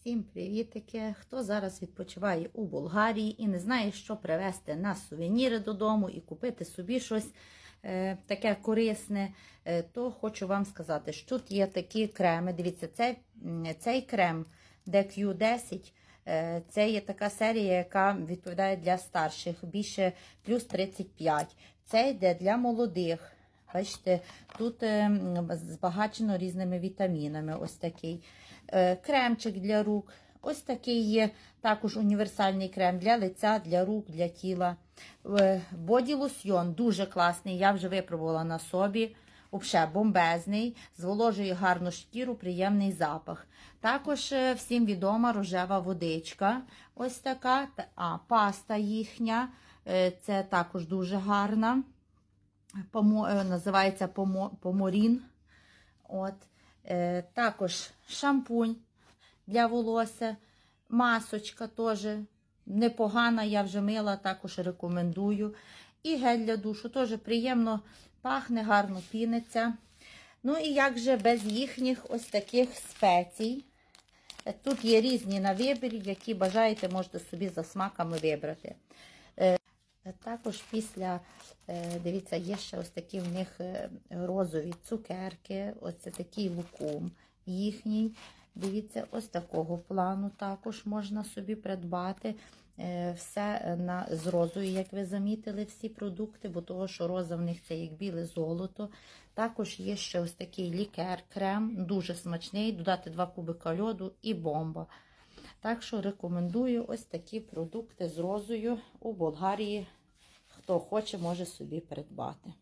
Всім привітики! Хто зараз відпочиває у Болгарії і не знає, що привезти на сувеніри додому і купити собі щось е, таке корисне, е, то хочу вам сказати, що тут є такі креми. Дивіться, цей, цей крем DQ10. е, Це є така серія, яка відповідає для старших, більше плюс 35. Це йде для молодих. Бачите, тут е, збагачено різними вітамінами. Ось такий Е, кремчик для рук. Ось такий є також універсальний крем для лиця, для рук, для тіла. Боді лосьйон дуже класний. Я вже випробувала на собі. Взагалі бомбезний, зволожує гарну шкіру, приємний запах. Також е, всім відома рожева водичка. Ось така. А, паста їхня. Це також дуже гарна. Помо, е, називається помо, поморін. От. Е, також шампунь для волосся, масочка теж непогана, я вже мила, також рекомендую. І гель для душу теж приємно пахне, гарно піниться. Ну і як же без їхніх ось таких спецій. Е, Тут є різні на вибір, які бажаєте, можете собі за смаками вибрати. Також після, е, дивіться, є ще ось такі в них е, розові цукерки, ось такий лукум їхній. Дивіться, ось такого плану також можна собі придбати. Е, Все на, з розою, як ви замітили, всі продукти, бо того, що роза в них це як біле золото. Також є ще ось такий лікер, крем, дуже смачний, додати 2 кубика льоду і бомба. Так що рекомендую ось такі продукти з розою у Болгарії. Хто хоче, може собі придбати.